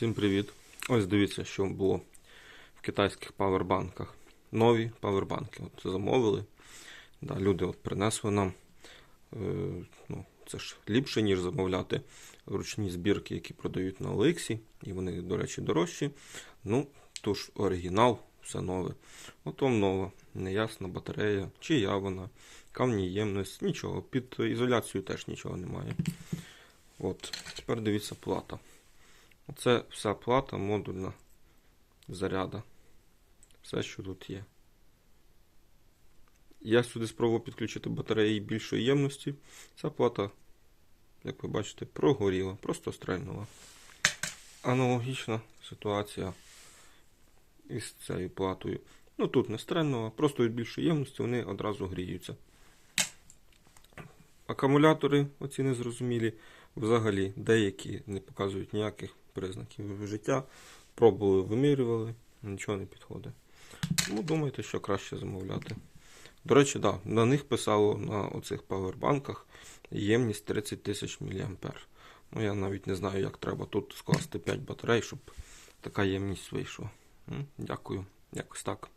Всім привіт! Ось дивіться, що було в китайських павербанках. Нові павербанки. От замовили. Да, люди от принесли нам. Е, ну, це ж ліпше, ніж замовляти ручні збірки, які продають на Олексі. І вони, до речі, дорожчі. Ну, тож оригінал, все нове. От вам нова, неясна батарея, чия вона, камні ємність, нічого. Під ізоляцію теж нічого немає. От, тепер дивіться плата. Оце вся плата модульна заряда. Все, що тут є. Я сюди спробував підключити батареї більшої ємності. Ця плата, як ви бачите, прогоріла, просто стрельнула. Аналогічна ситуація із цією платою. Ну тут не стрельнула, просто від більшої ємності вони одразу гріються. Акумулятори, оці незрозумілі, взагалі деякі не показують ніяких признаків життя. Пробували, вимірювали, нічого не підходить. Тому думайте, що краще замовляти. До речі, да, на них писало на оцих павербанках ємність 30 тисяч мА. Ну, я навіть не знаю, як треба тут скласти 5 батарей, щоб така ємність вийшла. Дякую. Якось так.